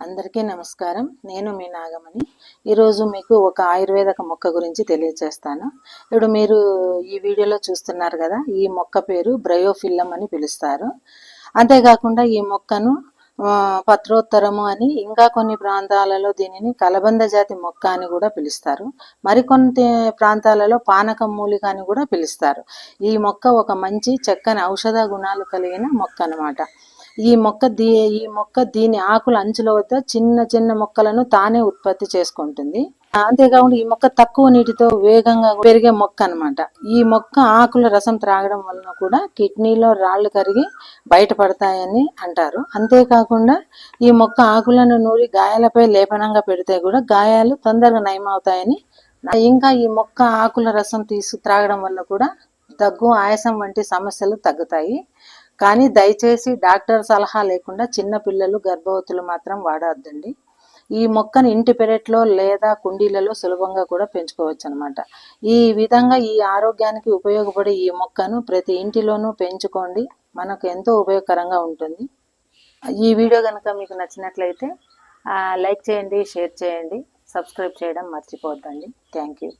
అందరికీ నమస్కారం. నేను మీ నాగమణి. ఈరోజు మీకు ఒక ఆయుర్వేదక మొక్క గురించి తెలియజేస్తాను ఇప్పుడు మీరు ఈ వీడియోలో చూస్తున్నారు కదా ఈ మొక్క పేరు బ్రయోఫిల్లం అని పిలుస్తారు. అంతేకాకుండా ఈ మొక్కను పత్రోత్తరము అని ఇంకా కొన్ని ప్రాంతాలలో దీనిని కలబంద జాతి మొక్క అని కూడా పిలుస్తారు. మరికొన్ని ప్రాంతాలలో పానకం మూలిక అని కూడా పిలుస్తారు. ఈ మొక్క ఒక మంచి చక్కని ఔషధ గుణాలు కలిగిన మొక్క అన్నమాట. ఈ మొక్క దీ ఈ మొక్క దీని ఆకుల అంచుల వద్ద చిన్న చిన్న మొక్కలను తానే ఉత్పత్తి చేసుకుంటుంది. అంతేకాకుండా ఈ మొక్క తక్కువ నీటితో వేగంగా పెరిగే మొక్క అన్నమాట. ఈ మొక్క ఆకుల రసం త్రాగడం వలన కూడా కిడ్నీలో రాళ్ళు కరిగి బయటపడతాయని అంటారు. అంతేకాకుండా ఈ మొక్క ఆకులను నూరి గాయాలపై లేపనంగా పెడితే కూడా గాయాలు తొందరగా నయమవుతాయని ఇంకా ఈ మొక్క ఆకుల రసం తీసు త్రాగడం వల్ల కూడా దగ్గు ఆయాసం వంటి సమస్యలు తగ్గుతాయి. కానీ దయచేసి డాక్టర్ సలహా లేకుండా చిన్న పిల్లలు గర్భవతులు మాత్రం వాడవద్దండి ఈ మొక్కను ఇంటి పెరట్లో లేదా కుండీలలో సులభంగా కూడా పెంచుకోవచ్చు అనమాట ఈ విధంగా ఈ ఆరోగ్యానికి ఉపయోగపడే ఈ మొక్కను ప్రతి ఇంటిలోనూ పెంచుకోండి. మనకు ఎంతో ఉపయోగకరంగా ఉంటుంది. ఈ వీడియో కనుక మీకు నచ్చినట్లయితే లైక్ చేయండి షేర్ చేయండి సబ్స్క్రైబ్ చేయడం మర్చిపోద్దండి థ్యాంక్ యూ.